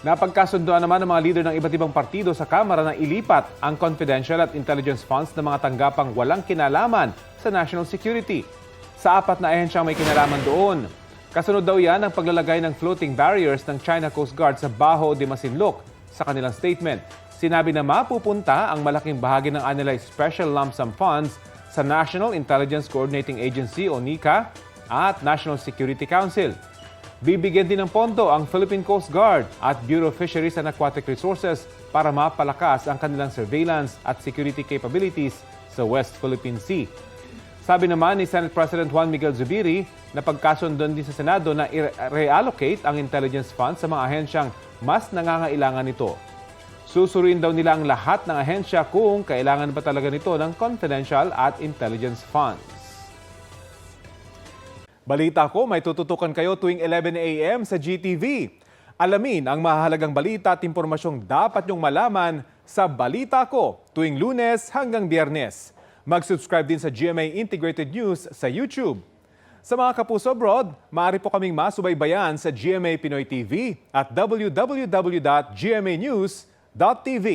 Napagkasunduan naman ng mga leader ng iba't ibang partido sa Kamara na ilipat ang confidential at intelligence funds ng mga tanggapang walang kinalaman sa national security. Sa apat na ahensyang may kinalaman doon. Kasunod daw yan ang paglalagay ng floating barriers ng China Coast Guard sa Baho de Masinloc sa kanilang statement. Sinabi na mapupunta ang malaking bahagi ng anilay Special Lump Sum Funds sa National Intelligence Coordinating Agency o NICA at National Security Council. Bibigyan din ng pondo ang Philippine Coast Guard at Bureau of Fisheries and Aquatic Resources para mapalakas ang kanilang surveillance at security capabilities sa West Philippine Sea. Sabi naman ni Senate President Juan Miguel Zubiri na pagkasundon din sa Senado na i-reallocate ang intelligence funds sa mga ahensyang mas nangangailangan nito. Susuruin daw nila ang lahat ng ahensya kung kailangan ba talaga nito ng confidential at intelligence funds. Balita ko, may tututukan kayo tuwing 11 a.m. sa GTV. Alamin ang mahalagang balita at impormasyong dapat nyong malaman sa Balita Ko tuwing lunes hanggang biyernes. Mag-subscribe din sa GMA Integrated News sa YouTube. Sa mga kapuso abroad, maaari po kaming masubaybayan sa GMA Pinoy TV at www.gmanews.tv.